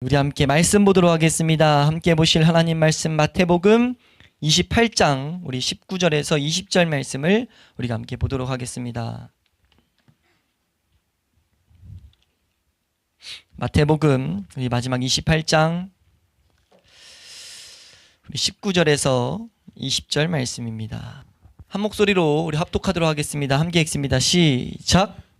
우리 함께 말씀 보도록 하겠습니다. 함께 보실 하나님 말씀 마태복음 28장 우리 19절에서 20절 말씀을 우리가 함께 보도록 하겠습니다. 마태복음 우리 마지막 28장 우리 19절에서 20절 말씀입니다. 한 목소리로 우리 합독하도록 하겠습니다. 함께 읽습니다. 시작.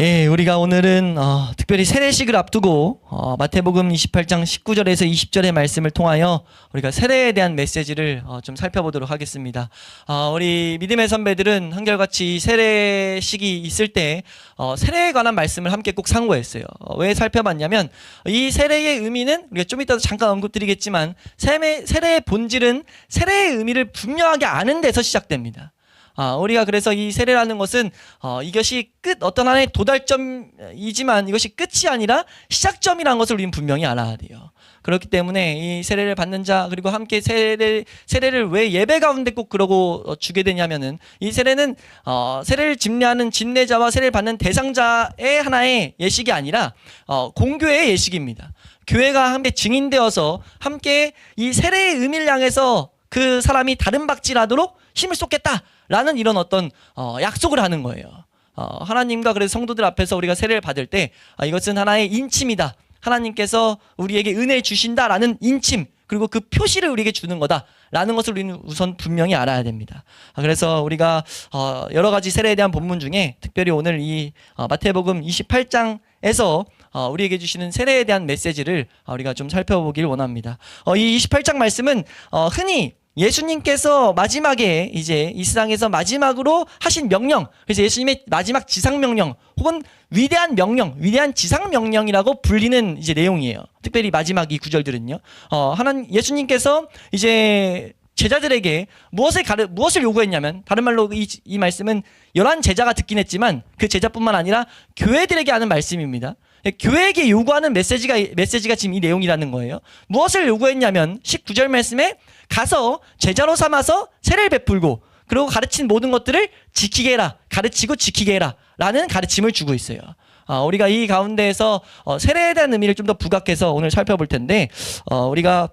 예, 우리가 오늘은 어, 특별히 세례식을 앞두고 어, 마태복음 28장 19절에서 20절의 말씀을 통하여 우리가 세례에 대한 메시지를 어, 좀 살펴보도록 하겠습니다. 어, 우리 믿음의 선배들은 한결같이 세례식이 있을 때 어, 세례에 관한 말씀을 함께 꼭 상고했어요. 어, 왜 살펴봤냐면 이 세례의 의미는 우리가 좀 이따 잠깐 언급드리겠지만 세례, 세례의 본질은 세례의 의미를 분명하게 아는 데서 시작됩니다. 아, 우리가 그래서 이 세례라는 것은 어, 이것이 끝 어떤 하나의 도달점이지만 이것이 끝이 아니라 시작점이라는 것을 우리는 분명히 알아야 돼요. 그렇기 때문에 이 세례를 받는 자 그리고 함께 세례 세례를 왜 예배 가운데 꼭 그러고 어, 주게 되냐면은 이 세례는 어, 세례를 집례하는 집례자와 세례를 받는 대상자의 하나의 예식이 아니라 어, 공교의 예식입니다. 교회가 함께 증인되어서 함께 이 세례의 의미를 향해서 그 사람이 다른 박질하도록 힘을 쏟겠다 라는 이런 어떤 어, 약속을 하는 거예요. 어, 하나님과 그래서 성도들 앞에서 우리가 세례를 받을 때 아, 이것은 하나의 인침이다. 하나님께서 우리에게 은혜 주신다라는 인침 그리고 그 표시를 우리에게 주는 거다라는 것을 우리는 우선 분명히 알아야 됩니다. 아, 그래서 우리가 어, 여러 가지 세례에 대한 본문 중에 특별히 오늘 이 어, 마태복음 28장에서 어, 우리에게 주시는 세례에 대한 메시지를 어, 우리가 좀 살펴보길 원합니다. 어, 이 28장 말씀은 어, 흔히 예수님께서 마지막에 이제 이 세상에서 마지막으로 하신 명령, 그래서 예수님의 마지막 지상 명령 혹은 위대한 명령, 위대한 지상 명령이라고 불리는 이제 내용이에요. 특별히 마지막 이 구절들은요. 어, 하나님 예수님께서 이제 제자들에게 무엇을 가르 무엇을 요구했냐면 다른 말로 이, 이 말씀은 열한 제자가 듣긴 했지만 그 제자뿐만 아니라 교회들에게 하는 말씀입니다. 교회에게 요구하는 메시지가 메시지가 지금 이 내용이라는 거예요. 무엇을 요구했냐면 19절 말씀에 가서 제자로 삼아서 세례를 베풀고 그리고 가르친 모든 것들을 지키게 해라. 가르치고 지키게 해라. 라는 가르침을 주고 있어요. 아, 우리가 이 가운데에서 어, 세례에 대한 의미를 좀 더 부각해서 오늘 살펴볼 텐데 어, 우리가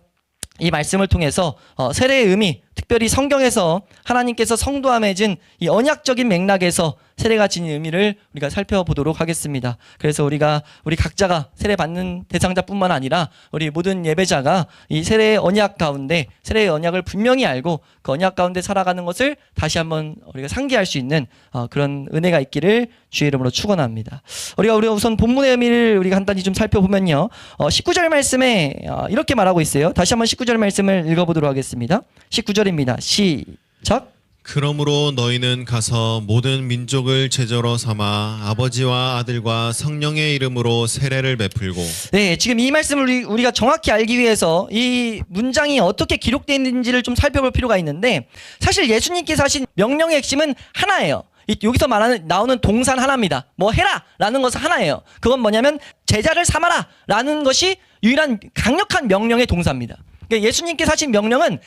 이 말씀을 통해서 어, 세례의 의미, 특별히 성경에서 하나님께서 성도와 맺은 이 언약적인 맥락에서 세례가 지닌 의미를 우리가 살펴보도록 하겠습니다. 그래서 우리가 우리 각자가 세례 받는 대상자뿐만 아니라 우리 모든 예배자가 이 세례의 언약 가운데 세례의 언약을 분명히 알고 그 언약 가운데 살아가는 것을 다시 한번 우리가 상기할 수 있는 어, 그런 은혜가 있기를 주의 이름으로 축원합니다. 우리가 우리가 우선 본문의 의미를 우리가 간단히 좀 살펴보면요. 어, 19절 말씀에 어, 이렇게 말하고 있어요. 다시 한번 19절 말씀을 읽어보도록 하겠습니다. 19절입니다. 시작. 그러므로 너희는 가서 모든 민족을 제자로 삼아 아버지와 아들과 성령의 이름으로 세례를 베풀고 네, 지금 이 말씀을 우리, 우리가 정확히 알기 위해서 이 문장이 어떻게 기록되어 있는지를 좀 살펴볼 필요가 있는데 사실 예수님께서 하신 명령의 핵심은 하나예요. 이- 여기서 말하는 나오는 동산 하나입니다. 뭐 해라라는 것은 하나예요. 그건 뭐냐면 제자를 삼아라라는 것이 유일한 강력한 명령의 동사입니다. 그러니까 예수님께서 하신 명령은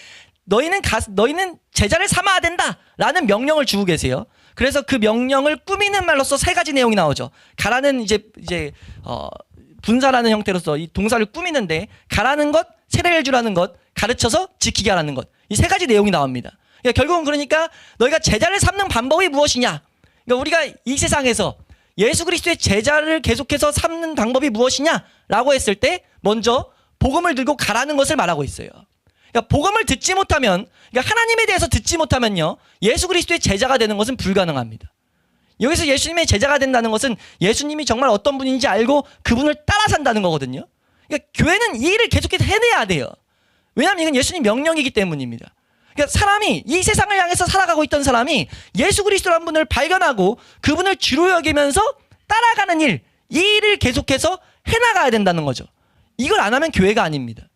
너희는 가, 너희는 제자를 삼아야 된다라는 명령을 주고 계세요. 그래서 그 명령을 꾸미는 말로써 세 가지 내용이 나오죠. 가라는 이제 이제 어 분사라는 형태로서 이 동사를 꾸미는데 가라는 것, 세례를 주라는 것, 가르쳐서 지키게 하라는 것. 이 세 가지 내용이 나옵니다. 그러니까 결국은 그러니까 너희가 제자를 삼는 방법이 무엇이냐? 그러니까 우리가 이 세상에서 예수 그리스도의 제자를 계속해서 삼는 방법이 무엇이냐라고 했을 때 먼저 복음을 들고 가라는 것을 말하고 있어요. 그러니까 복음을 듣지 못하면 그러니까 하나님에 대해서 듣지 못하면요. 예수 그리스도의 제자가 되는 것은 불가능합니다. 여기서 예수님의 제자가 된다는 것은 예수님이 정말 어떤 분인지 알고 그분을 따라 산다는 거거든요. 그러니까 교회는 이 일을 계속해서 해내야 돼요. 왜냐하면 이건 예수님 명령이기 때문입니다. 그러니까 사람이 이 세상을 향해서 살아가고 있던 사람이 예수 그리스도라는 분을 발견하고 그분을 주로 여기면서 따라가는 일, 이 일을 계속해서 해나가야 된다는 거죠. 이걸 안 하면 교회가 아닙니다.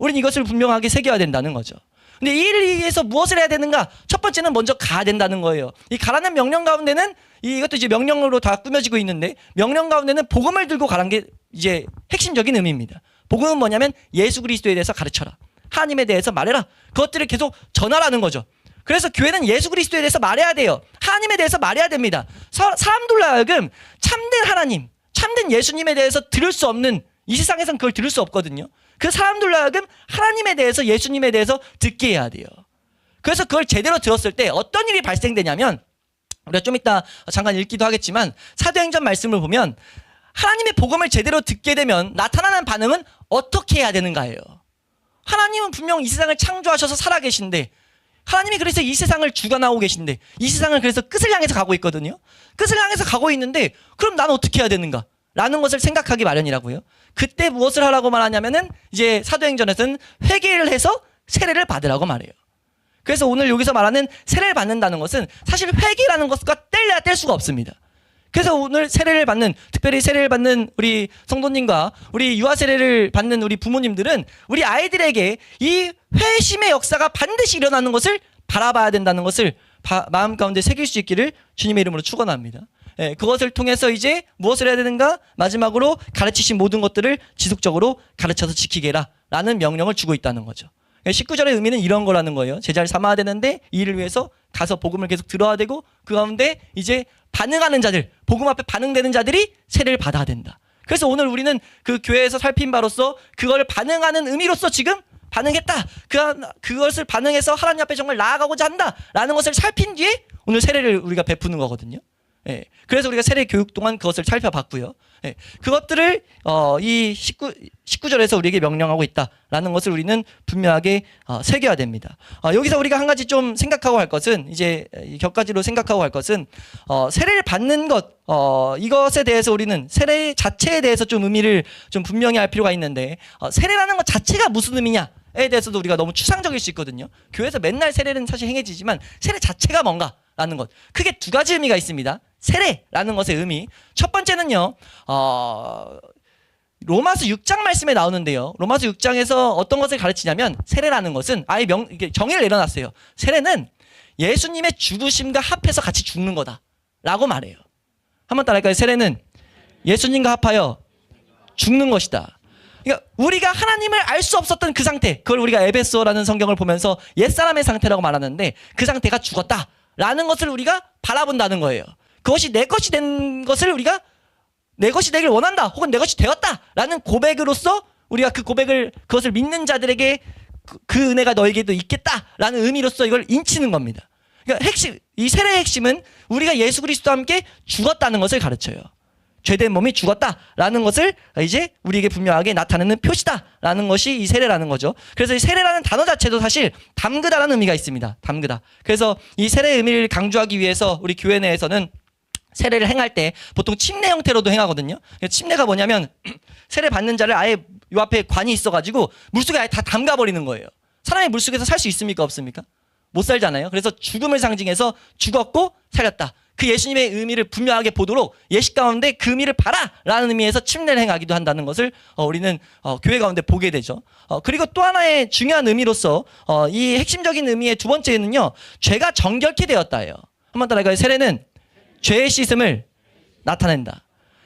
우리는 이것을 분명하게 새겨야 된다는 거죠. 근데 이 일을 위해서 무엇을 해야 되는가? 첫 번째는 먼저 가야 된다는 거예요. 이 가라는 명령 가운데는 이것도 이제 명령으로 다 꾸며지고 있는데 명령 가운데는 복음을 들고 가라는 게 이제 핵심적인 의미입니다. 복음은 뭐냐면 예수 그리스도에 대해서 가르쳐라. 하나님에 대해서 말해라. 그것들을 계속 전하라는 거죠. 그래서 교회는 예수 그리스도에 대해서 말해야 돼요. 하나님에 대해서 말해야 됩니다. 사, 사람들로 하여금 참된 하나님, 참된 예수님에 대해서 들을 수 없는 이 세상에선 그걸 들을 수 없거든요. 그 사람들로 하여금 하나님에 대해서 예수님에 대해서 듣게 해야 돼요. 그래서 그걸 제대로 들었을 때 어떤 일이 발생되냐면 우리가 좀 이따 잠깐 읽기도 하겠지만 사도행전 말씀을 보면 하나님의 복음을 제대로 듣게 되면 나타나는 반응은 어떻게 해야 되는가예요. 하나님은 분명 이 세상을 창조하셔서 살아계신데 하나님이 그래서 이 세상을 주관하고 계신데 이 세상을 그래서 끝을 향해서 가고 있거든요. 끝을 향해서 가고 있는데 그럼 나는 어떻게 해야 되는가? 라는 것을 생각하기 마련이라고요. 그때 무엇을 하라고 말하냐면은 이제 사도행전에서는 회개를 해서 세례를 받으라고 말해요. 그래서 오늘 여기서 말하는 세례를 받는다는 것은 사실 회개라는 것과 뗄래야 뗄 수가 없습니다. 그래서 오늘 세례를 받는 특별히 세례를 받는 우리 성도님과 우리 유아 세례를 받는 우리 부모님들은 우리 아이들에게 이 회심의 역사가 반드시 일어나는 것을 바라봐야 된다는 것을 바- 마음 가운데 새길 수 있기를 주님의 이름으로 축원합니다. 예, 그것을 통해서 이제 무엇을 해야 되는가? 마지막으로 가르치신 모든 것들을 지속적으로 가르쳐서 지키게라 라는 명령을 주고 있다는 거죠. 19절의 의미는 이런 거라는 거예요. 제자를 삼아야 되는데 이 일을 위해서 가서 복음을 계속 들어야 되고 그 가운데 이제 반응하는 자들, 복음 앞에 반응되는 자들이 세례를 받아야 된다. 그래서 오늘 우리는 그 교회에서 살핀 바로서 그걸 반응하는 의미로서 지금 반응했다. 그 그것을 반응해서 하나님 앞에 정말 나아가고자 한다 라는 것을 살핀 뒤에 오늘 세례를 우리가 베푸는 거거든요. 예. 그래서 우리가 세례 교육 동안 그것을 살펴봤고요. 예. 그것들을 어, 이 19, 19절에서 우리에게 명령하고 있다라는 것을 우리는 분명하게 어, 새겨야 됩니다. 어, 여기서 우리가 한 가지 좀 생각하고 할 것은 이제 이 격가지로 생각하고 할 것은 어, 세례를 받는 것 어, 이것에 대해서 우리는 세례 자체에 대해서 좀 의미를 좀 분명히 할 필요가 있는데 어, 세례라는 것 자체가 무슨 의미냐? 에 대해서도 우리가 너무 추상적일 수 있거든요. 교회에서 맨날 세례는 사실 행해지지만 세례 자체가 뭔가라는 것. 크게 두 가지 의미가 있습니다. 세례라는 것의 의미. 첫 번째는요. 어, 로마서 6장 말씀에 나오는데요. 로마서 6장에서 어떤 것을 가르치냐면 세례라는 것은 아예 명 이게 정의를 내려놨어요. 세례는 예수님의 죽으심과 합해서 같이 죽는 거다라고 말해요. 한번 따라할까요? 세례는 예수님과 합하여 죽는 것이다. 그러니까 우리가 하나님을 알 수 없었던 그 상태, 그걸 우리가 에베소라는 성경을 보면서 옛사람의 상태라고 말하는데 그 상태가 죽었다라는 것을 우리가 바라본다는 거예요. 그것이 내 것이 된 것을 우리가 내 것이 되길 원한다, 혹은 내 것이 되었다라는 고백으로서 우리가 그 고백을 그것을 믿는 자들에게 그, 그 은혜가 너에게도 있겠다라는 의미로서 이걸 인치는 겁니다. 그러니까 핵심 이 세례의 핵심은 우리가 예수 그리스도와 함께 죽었다는 것을 가르쳐요. 죄된 몸이 죽었다라는 것을 이제 우리에게 분명하게 나타내는 표시다라는 것이 이 세례라는 거죠. 그래서 이 세례라는 단어 자체도 사실 담그다라는 의미가 있습니다. 담그다. 그래서 이 세례의 의미를 강조하기 위해서 우리 교회 내에서는 세례를 행할 때 보통 침례 형태로도 행하거든요. 침례가 뭐냐면 세례 받는 자를 아예 요 앞에 관이 있어가지고 물속에 아예 다 담가 버리는 거예요. 사람이 물속에서 살 수 있습니까? 없습니까? 못 살잖아요. 그래서 죽음을 상징해서 죽었고 살렸다. 그 예수님의 의미를 분명하게 보도록 예식 가운데 그 의미를 봐라라는 의미에서 침례를 행하기도 한다는 것을 어, 우리는 어, 교회 가운데 보게 되죠. 어, 그리고 또 하나의 중요한 의미로서 어, 이 핵심적인 의미의 두 번째는요. 죄가 정결케 되었다예요. 한번 따라가요. 세례는 죄의 씻음을 나타낸다.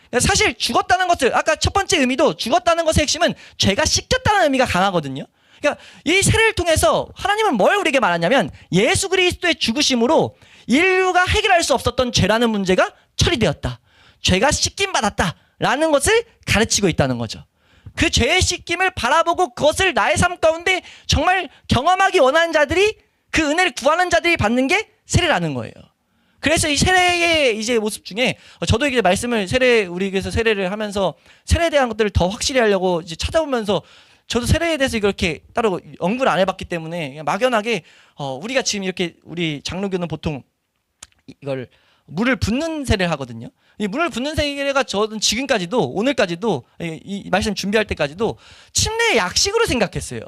그러니까 사실 죽었다는 것을 아까 첫 번째 의미도 죽었다는 것의 핵심은 죄가 씻겼다는 의미가 강하거든요. 그러니까 이 세례를 통해서 하나님은 뭘 우리에게 말하냐면 예수 그리스도의 죽으심으로 인류가 해결할 수 없었던 죄라는 문제가 처리되었다. 죄가 씻김 받았다라는 것을 가르치고 있다는 거죠. 그 죄의 씻김을 바라보고 그것을 나의 삶 가운데 정말 경험하기 원하는 자들이 그 은혜를 구하는 자들이 받는 게 세례라는 거예요. 그래서 이 세례의 이제 모습 중에 어, 저도 이게 말씀을 세례 우리 교회에서 세례를 하면서 세례에 대한 것들을 더 확실히 하려고 이제 찾아보면서 저도 세례에 대해서 이렇게 따로 연구를 안 해봤기 때문에 막연하게 어, 우리가 지금 이렇게 우리 장로교는 보통 이걸 물을 붓는 세례를 하거든요. 이 물을 붓는 세례가 저는 지금까지도 오늘까지도 이, 이 말씀 준비할 때까지도 침례의 약식으로 생각했어요.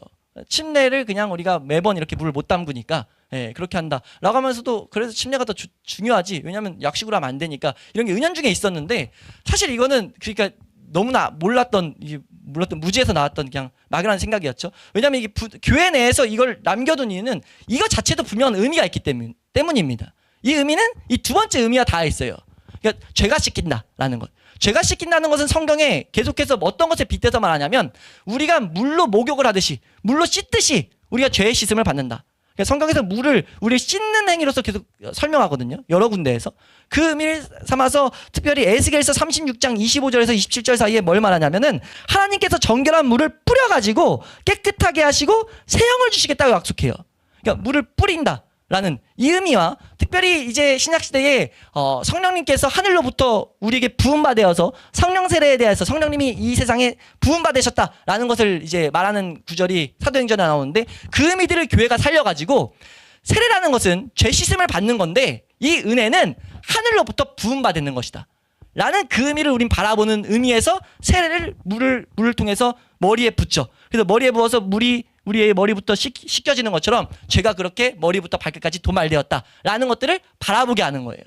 침례를 그냥 우리가 매번 이렇게 물을 못 담그니까 예, 그렇게 한다. 라고 하면서도 그래서 침례가 더 주- 중요하지. 왜냐하면 약식으로 하면 안 되니까 이런 게 은연중에 있었는데 사실 이거는 그러니까 너무나 몰랐던 이또 무지에서 나왔던 그냥 막연한 생각이었죠. 왜냐하면 이게 부- 교회 내에서 이걸 남겨둔 이유는 이거 자체도 분명한 의미가 있기 때문, 때문입니다. 이 의미는 이 두 번째 의미가 다 있어요. 그러니까 죄가 씻긴다라는 것. 죄가 씻긴다는 것은 성경에 계속해서 어떤 것에 빗대서 말하냐면 우리가 물로 목욕을 하듯이 물로 씻듯이 우리가 죄의 씻음을 받는다. 그러니까 성경에서 물을 우리 씻는 행위로서 계속 설명하거든요. 여러 군데에서 그 의미를 삼아서 특별히 에스겔서 36장 25절에서 27절 사이에 뭘 말하냐면은 하나님께서 정결한 물을 뿌려 가지고 깨끗하게 하시고 새 영을 주시겠다고 약속해요. 그러니까 물을 뿌린다. 라는 이 의미와 특별히 이제 신약 시대에 어, 성령님께서 하늘로부터 우리에게 부음 받아서 성령 세례에 대해서 성령님이 이 세상에 부음 받으셨다라는 것을 이제 말하는 구절이 사도행전에 나오는데 그 의미들을 교회가 살려가지고 세례라는 것은 죄 씻음을 받는 건데 이 은혜는 하늘로부터 부음 받는 것이다. 라는 그 의미를 우린 바라보는 의미에서 세례를 물을 물을 통해서 머리에 붓죠. 그래서 머리에 부어서 물이 우리의 머리부터 씻, 씻겨지는 것처럼 죄가 그렇게 머리부터 발끝까지 도말되었다라는 것들을 바라보게 하는 거예요.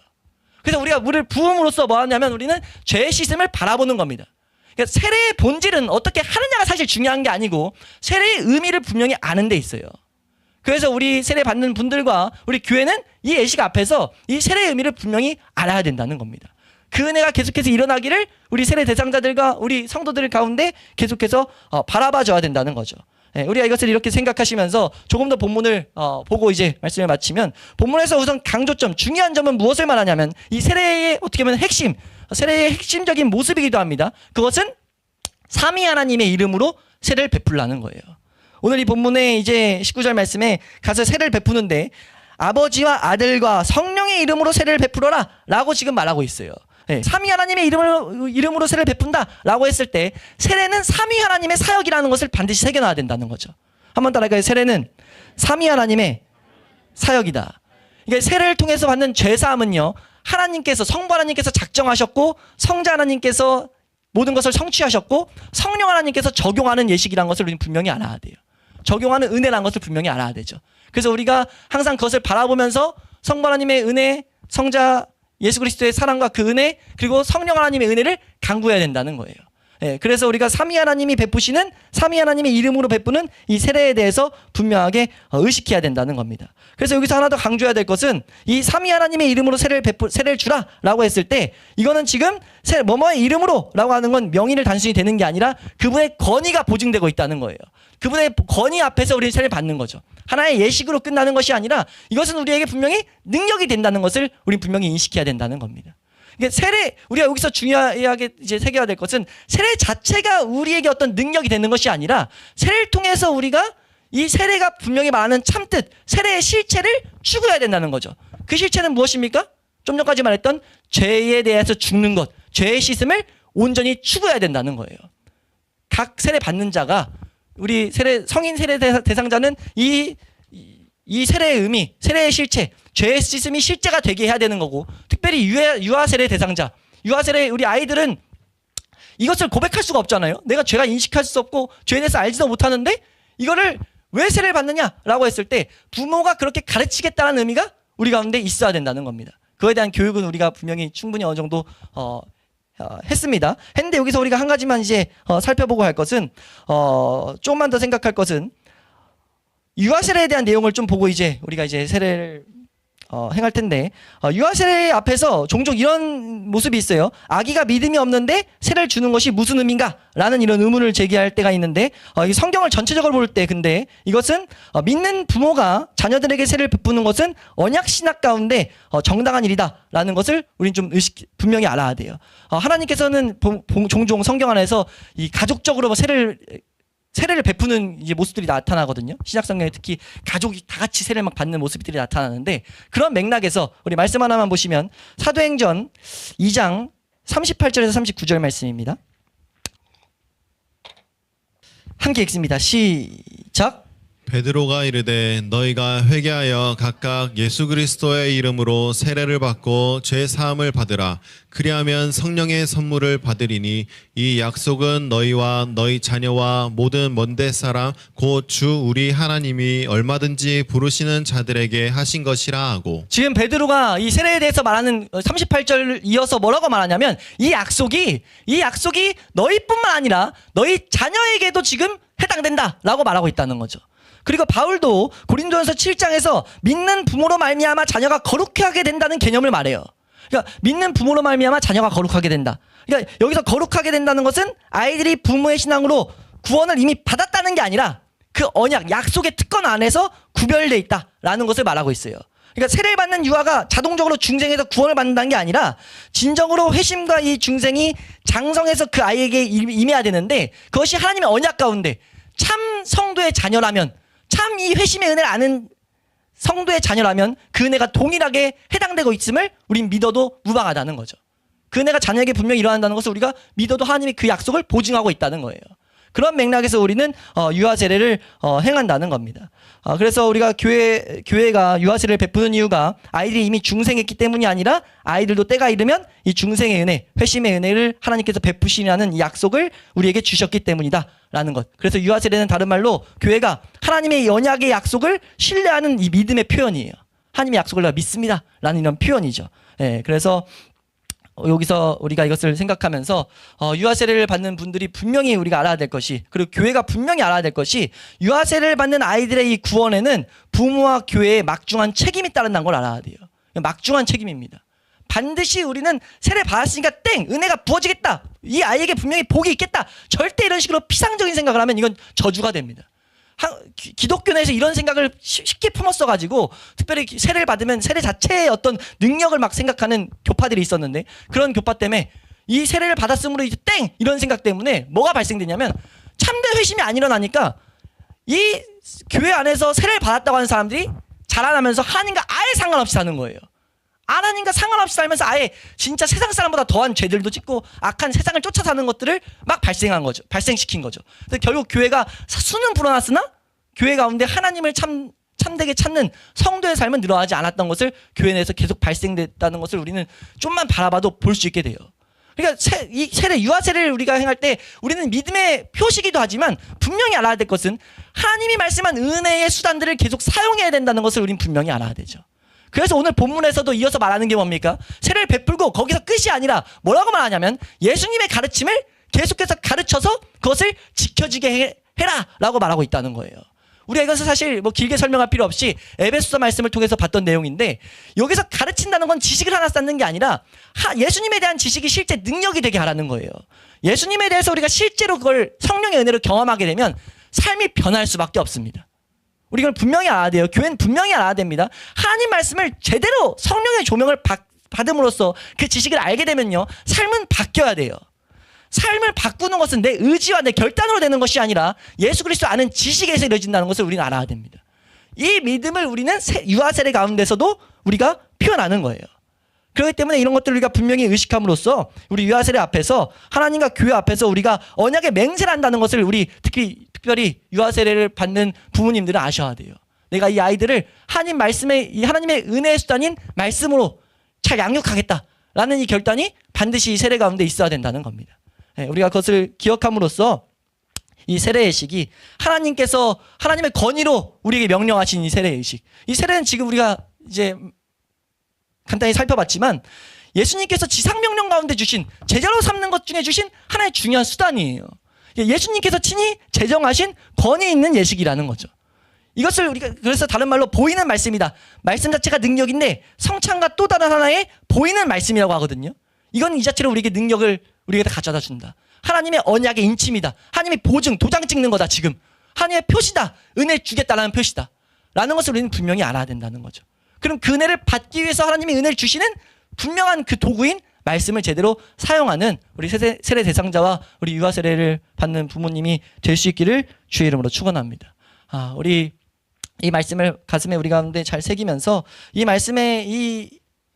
그래서 우리가 물을 부음으로써 뭐 하냐면 우리는 죄의 씻음을 바라보는 겁니다. 그러니까 세례의 본질은 어떻게 하느냐가 사실 중요한 게 아니고 세례의 의미를 분명히 아는 데 있어요. 그래서 우리 세례 받는 분들과 우리 교회는 이 예식 앞에서 이 세례의 의미를 분명히 알아야 된다는 겁니다. 그 은혜가 계속해서 일어나기를 우리 세례 대상자들과 우리 성도들 가운데 계속해서 어, 바라봐 줘야 된다는 거죠. 예, 우리가 이것을 이렇게 생각하시면서 조금 더 본문을 어, 보고 이제 말씀을 마치면 본문에서 우선 강조점, 중요한 점은 무엇을 말하냐면 이 세례의 어떻게 보면 핵심, 세례의 핵심적인 모습이기도 합니다. 그것은 삼위 하나님의 이름으로 세례를 베풀라는 거예요. 오늘 이 본문의 이제 19절 말씀에 가서 세례를 베푸는데 아버지와 아들과 성령의 이름으로 세례를 베풀어라 라고 지금 말하고 있어요. 네, 삼위 하나님의 이름으로, 이름으로 세례를 베푼다 라고 했을 때 세례는 삼위 하나님의 사역이라는 것을 반드시 새겨놔야 된다는 거죠. 한 번 따라할까요? 세례는 삼위 하나님의 사역이다. 그러니까 세례를 통해서 받는 죄사함은요. 하나님께서 성부 하나님께서 작정하셨고 성자 하나님께서 모든 것을 성취하셨고 성령 하나님께서 적용하는 예식이라는 것을 우리는 분명히 알아야 돼요. 적용하는 은혜라는 것을 분명히 알아야 되죠. 그래서 우리가 항상 그것을 바라보면서 성부 하나님의 은혜, 성자 예수 그리스도의 사랑과 그 은혜 그리고 성령 하나님의 은혜를 강구해야 된다는 거예요. 예, 그래서 우리가 삼위 하나님이 베푸시는 삼위 하나님의 이름으로 베푸는 이 세례에 대해서 분명하게 어, 의식해야 된다는 겁니다. 그래서 여기서 하나 더 강조해야 될 것은 이 삼위 하나님의 이름으로 세례를 베푸 세례를 주라라고 했을 때 이거는 지금 세 뭐뭐의 이름으로라고 하는 건 명의를 단순히 되는 게 아니라 그분의 권위가 보증되고 있다는 거예요. 그분의 권위 앞에서 우리는 세례를 받는 거죠. 하나의 예식으로 끝나는 것이 아니라 이것은 우리에게 분명히 능력이 된다는 것을 우리 분명히 인식해야 된다는 겁니다. 이게 세례 우리가 여기서 중요하게 이제 새겨야 될 것은 세례 자체가 우리에게 어떤 능력이 되는 것이 아니라 세례를 통해서 우리가 이 세례가 분명히 말하는 참뜻 세례의 실체를 추구해야 된다는 거죠. 그 실체는 무엇입니까? 좀 전까지 말했던 죄에 대해서 죽는 것, 죄의 씻음을 온전히 추구해야 된다는 거예요. 각 세례 받는 자가 우리 세례 성인 세례 대- 대상자는 이, 이- 이 세례의 의미, 세례의 실체, 죄의 씻음이 실제가 되게 해야 되는 거고 특별히 유아, 유아 세례 대상자, 유아 세례 우리 아이들은 이것을 고백할 수가 없잖아요. 내가 죄가 인식할 수 없고 죄에 대해서 알지도 못하는데 이거를 왜 세례를 받느냐라고 했을 때 부모가 그렇게 가르치겠다는 의미가 우리 가운데 있어야 된다는 겁니다. 그에 대한 교육은 우리가 분명히 충분히 어느 정도 어, 어, 했습니다. 했는데 여기서 우리가 한 가지만 이제 어, 살펴보고 할 것은 어, 조금만 더 생각할 것은 유아 세례에 대한 내용을 좀 보고 이제 우리가 이제 세례를 어, 행할 텐데 어, 유아 세례 앞에서 종종 이런 모습이 있어요. 아기가 믿음이 없는데 세례를 주는 것이 무슨 의미인가?라는 이런 의문을 제기할 때가 있는데 어, 이 성경을 전체적으로 볼 때 근데 이것은 어, 믿는 부모가 자녀들에게 세례를 베푸는 것은 언약 신학 가운데 어, 정당한 일이다라는 것을 우리는 좀 의식 분명히 알아야 돼요. 어, 하나님께서는 보- 보- 종종 성경 안에서 이 가족적으로 뭐 세례를 세례를 베푸는 이제 모습들이 나타나거든요. 신약 성경에 특히 가족이 다 같이 세례를 막 받는 모습들이 나타나는데 그런 맥락에서 우리 말씀 하나만 보시면 사도행전 2장 38절에서 39절 말씀입니다. 함께 읽습니다. 시작. 베드로가 이르되 너희가 회개하여 각각 예수 그리스도의 이름으로 세례를 받고 죄 사함을 받으라 그리하면 성령의 선물을 받으리니 이 약속은 너희와 너희 자녀와 모든 먼데 사람 곧 주 우리 하나님이 얼마든지 부르시는 자들에게 하신 것이라 하고 지금 베드로가 이 세례에 대해서 말하는 38절 이어서 뭐라고 말하냐면 이 약속이 이 약속이 너희뿐만 아니라 너희 자녀에게도 지금 해당된다라고 말하고 있다는 거죠. 그리고 바울도 고린도전서 7장에서 믿는 부모로 말미암아 자녀가 거룩해 하게 된다는 개념을 말해요. 그러니까 믿는 부모로 말미암아 자녀가 거룩하게 된다. 그러니까 여기서 거룩하게 된다는 것은 아이들이 부모의 신앙으로 구원을 이미 받았다는 게 아니라 그 언약, 약속의 특권 안에서 구별돼 있다라는 것을 말하고 있어요. 그러니까 세례를 받는 유아가 자동적으로 중생에서 구원을 받는다는 게 아니라 진정으로 회심과 이 중생이 장성해서 그 아이에게 임- 임해야 되는데 그것이 하나님의 언약 가운데 참 성도의 자녀라면 참 이 회심의 은혜를 아는 성도의 자녀라면 그 은혜가 동일하게 해당되고 있음을 우린 믿어도 무방하다는 거죠. 그 은혜가 자녀에게 분명히 일어난다는 것을 우리가 믿어도 하나님이 그 약속을 보증하고 있다는 거예요. 그런 맥락에서 우리는 어, 유아 세례를 어, 행한다는 겁니다. 어, 그래서 우리가 교회 교회가 유아 세례를 베푸는 이유가 아이들이 이미 중생했기 때문이 아니라 아이들도 때가 이르면 이 중생의 은혜, 회심의 은혜를 하나님께서 베푸시라는 이 약속을 우리에게 주셨기 때문이다라는 것. 그래서 유아 세례는 다른 말로 교회가 하나님의 언약의 약속을 신뢰하는 이 믿음의 표현이에요. 하나님의 약속을 내가 믿습니다 라는 이런 표현이죠. 예, 그래서 어, 여기서 우리가 이것을 생각하면서 어, 유아 세례를 받는 분들이 분명히 우리가 알아야 될 것이 그리고 교회가 분명히 알아야 될 것이 유아 세례를 받는 아이들의 이 구원에는 부모와 교회의 막중한 책임이 따른다는 걸 알아야 돼요. 막중한 책임입니다. 반드시 우리는 세례 받았으니까 땡 은혜가 부어지겠다 이 아이에게 분명히 복이 있겠다 절대 이런 식으로 피상적인 생각을 하면 이건 저주가 됩니다. 기독교 내에서 이런 생각을 쉬- 쉽게 품었어 가지고 특별히 기- 세례를 받으면 세례 자체의 어떤 능력을 막 생각하는 교파들이 있었는데 그런 교파 때문에 이 세례를 받았으므로 이제 땡 이런 생각 때문에 뭐가 발생되냐면 참된 회심이 안 일어나니까 이 교회 안에서 세례를 받았다고 하는 사람들이 자라나면서 하나님과 아예 상관없이 사는 거예요. 하나님과 상관없이 살면서 아예 진짜 세상 사람보다 더한 죄들도 짓고 악한 세상을 쫓아 사는 것들을 막 발생한 거죠. 발생시킨 거죠. 그래서 결국 교회가 사- 수는 불어났으나 교회 가운데 하나님을 참 참되게 찾는 성도의 삶은 늘어나지 않았던 것을 교회 내에서 계속 발생됐다는 것을 우리는 좀만 바라봐도 볼 수 있게 돼요. 그러니까 세, 이 세례 유아 세례를 우리가 행할 때 우리는 믿음의 표시기도 하지만 분명히 알아야 될 것은 하나님이 말씀한 은혜의 수단들을 계속 사용해야 된다는 것을 우리는 분명히 알아야 되죠. 그래서 오늘 본문에서도 이어서 말하는 게 뭡니까? 세례를 베풀고 거기서 끝이 아니라 뭐라고 말하냐면 예수님의 가르침을 계속해서 가르쳐서 그것을 지켜지게 해, 해라라고 말하고 있다는 거예요. 우리가 이것을 사실 뭐 길게 설명할 필요 없이 에베소서 말씀을 통해서 봤던 내용인데 여기서 가르친다는 건 지식을 하나 쌓는 게 아니라 하- 예수님에 대한 지식이 실제 능력이 되게 하라는 거예요. 예수님에 대해서 우리가 실제로 그걸 성령의 은혜로 경험하게 되면 삶이 변할 수밖에 없습니다. 우리 이걸 분명히 알아야 돼요. 교회는 분명히 알아야 됩니다. 하나님 말씀을 제대로 성령의 조명을 받, 받음으로써 그 지식을 알게 되면요. 삶은 바뀌어야 돼요. 삶을 바꾸는 것은 내 의지와 내 결단으로 되는 것이 아니라 예수 그리스도 아는 지식에서 이루어진다는 것을 우리는 알아야 됩니다. 이 믿음을 우리는 세- 유아 세례 가운데서도 우리가 표현하는 거예요. 그렇기 때문에 이런 것들을 우리가 분명히 의식함으로써 우리 유아 세례 앞에서 하나님과 교회 앞에서 우리가 언약의 맹세를 한다는 것을 우리 특히 특별히 유아 세례를 받는 부모님들은 아셔야 돼요. 내가 이 아이들을 하나님 말씀의 이 하나님의 은혜의 수단인 말씀으로 잘 양육하겠다라는 이 결단이 반드시 이 세례 가운데 있어야 된다는 겁니다. 예, 우리가 그것을 기억함으로써 이 세례 의식이 하나님께서 하나님의 권위로 우리에게 명령하신 이 세례 의식. 이 세례는 지금 우리가 이제 간단히 살펴봤지만 예수님께서 지상 명령 가운데 주신 제자로 삼는 것 중에 주신 하나의 중요한 수단이에요. 예수님께서 친히 제정하신 권위 있는 예식이라는 거죠. 이것을 우리가 그래서 다른 말로 보이는 말씀이다. 말씀 자체가 능력인데 성찬과 또 다른 하나의 보이는 말씀이라고 하거든요. 이건 이 자체로 우리에게 능력을 우리에게 가져다 준다. 하나님의 언약의 인침이다. 하나님의 보증, 도장 찍는 거다, 지금. 하나님의 표시다. 은혜 주겠다라는 표시다. 라는 것을 우리는 분명히 알아야 된다는 거죠. 그럼 그 은혜를 받기 위해서 하나님이 은혜를 주시는 분명한 그 도구인 말씀을 제대로 사용하는 우리 세례, 세례 대상자와 우리 유아 세례를 받는 부모님이 될 수 있기를 주의 이름으로 축원합니다. 아, 우리 이 말씀을 가슴에 우리 가운데 잘 새기면서 이 말씀에 이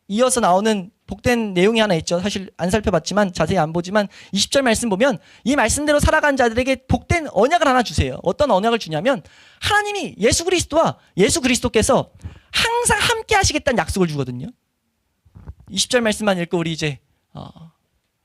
이어서 나오는 복된 내용이 하나 있죠. 사실 안 살펴봤지만 자세히 안 보지만 20절 말씀 보면 이 말씀대로 살아간 자들에게 복된 언약을 하나 주세요. 어떤 언약을 주냐면 하나님이 예수 그리스도와 예수 그리스도께서 항상 함께 하시겠다는 약속을 주거든요. 20절 말씀만 읽고 우리 이제 어,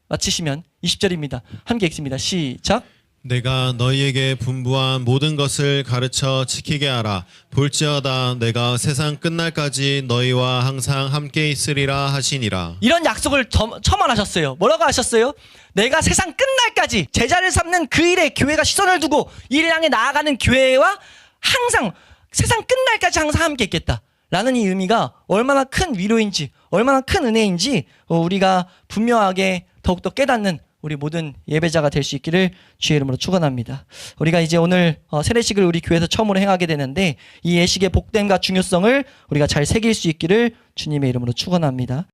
마치시면 20절입니다. 함께 읽습니다. 시작. 내가 너희에게 분부한 모든 것을 가르쳐 지키게 하라. 볼지어다 내가 세상 끝날까지 너희와 항상 함께 있으리라 하시니라. 이런 약속을 점- 첨언하셨어요. 뭐라고 하셨어요? 내가 세상 끝날까지 제자를 삼는 그 일에 교회가 시선을 두고 이를 향해 나아가는 교회와 항상 세상 끝날까지 항상 함께 있겠다. 라는 이 의미가 얼마나 큰 위로인지, 얼마나 큰 은혜인지 어, 우리가 분명하게 더욱더 깨닫는 우리 모든 예배자가 될 수 있기를 주의 이름으로 축원합니다. 우리가 이제 오늘 어, 세례식을 우리 교회에서 처음으로 행하게 되는데 이 예식의 복됨과 중요성을 우리가 잘 새길 수 있기를 주님의 이름으로 축원합니다.